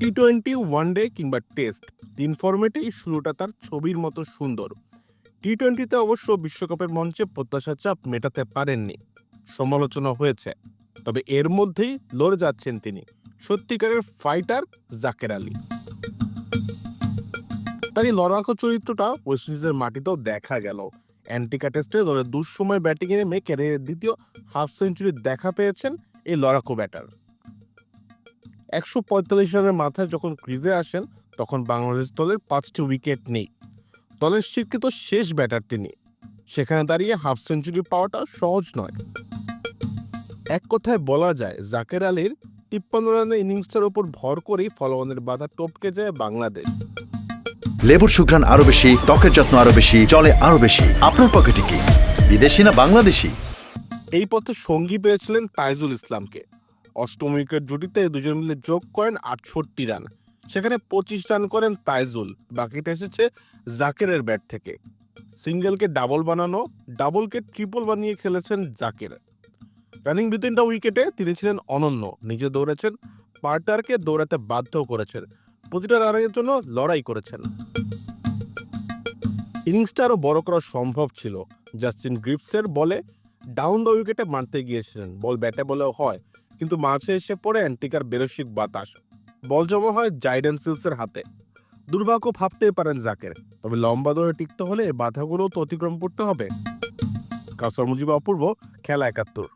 টি twenty one day কিংবা test তিন ফরম্যাটেই শুরুটা তার ছবির মতো সুন্দর। টি টোয়েন্টিতে অবশ্য বিশ্বকাপের মঞ্চে প্রত্যাশার চাপ মেটাতে পারেননি। সমালোচনা হয়েছে। তবে এর মধ্যেই লড়ে যাচ্ছেন তিনি, সত্যিকারের ফাইটার জাকের আলী। তার এই লড়াকু চরিত্রটা ওয়েস্ট ইন্ডিজের মাটিতেও দেখা গেল। অ্যান্টিকা টেস্টে দলের দুঃসময় ব্যাটিংয়ে নেমে ক্যারিয়ারের দ্বিতীয় হাফ সেঞ্চুরির দেখা পেয়েছেন এই লড়াকু ব্যাটার একশো পঁয়তাল্লিশ রানের মাথায় যখন ক্রিজে আসেন তখন বাংলাদেশ দলের পাঁচটি উইকেট নেই। দলের স্বীকৃত শেষ ব্যাটার তিনি। সেখানে দাঁড়িয়ে হাফ সেঞ্চুরি পাওয়াটা সহজ নয়। এক কথায় বলা যায় জাকের আলীর তিপ্পান্ন রানের ইনিংসটার উপর ভর করেই ফলোয়ানের বাধা টপকে যায় বাংলাদেশ। লেবুর সুঘ্রাণ আরও বেশি ত্বকের যত্ন আরও বেশি চলে আরও বেশি। আপনার পকেটে কি? বিদেশি না বাংলাদেশি? এই পথে সঙ্গী পেয়েছিলেন তাইজুল ইসলামকে। অষ্টম উইকেট জুটিতে দুজন মিলে যোগ করেন আটষট্টি রান। সেখানে পঁচিশ রান করেন তাইজুল, বাকিটা এসেছে জাকেরের ব্যাট থেকে। সিঙ্গেলকে ডাবল বানানো, ডাবলকে ট্রিপল বানিয়ে খেলেছেন জাকের। রানিং বিতিনটা উইকেটে তিনি ছিলেন অনন্য, নিজে দৌড়েছেন, পার্টারকে দৌড়াতে বাধ্য করেছেন, প্রতিটা রানের জন্য লড়াই করেছেন। ইনিংসটা আরও বড় করা সম্ভব ছিল। জাস্টিন গ্রিপসের বলে ডাউন দ্য উইকেটে মারতে গিয়েছিলেন, বল ব্যাটে বলেও হয়। কিন্তু মাঝে এসে পড়ে অ্যান্টিকার বেরসিক বাতাস। বল জমা হয় জাইডেন সিলসের হাতে। দুর্ভাগ্য ভাবতেই পারেন জাকের, তবে লম্বা দৌড়ে টিকতে হলে বাধাগুলো তো অতিক্রম করতে হবে। কাসর মুজিব অপূর্ব, খেলা একাত্তর।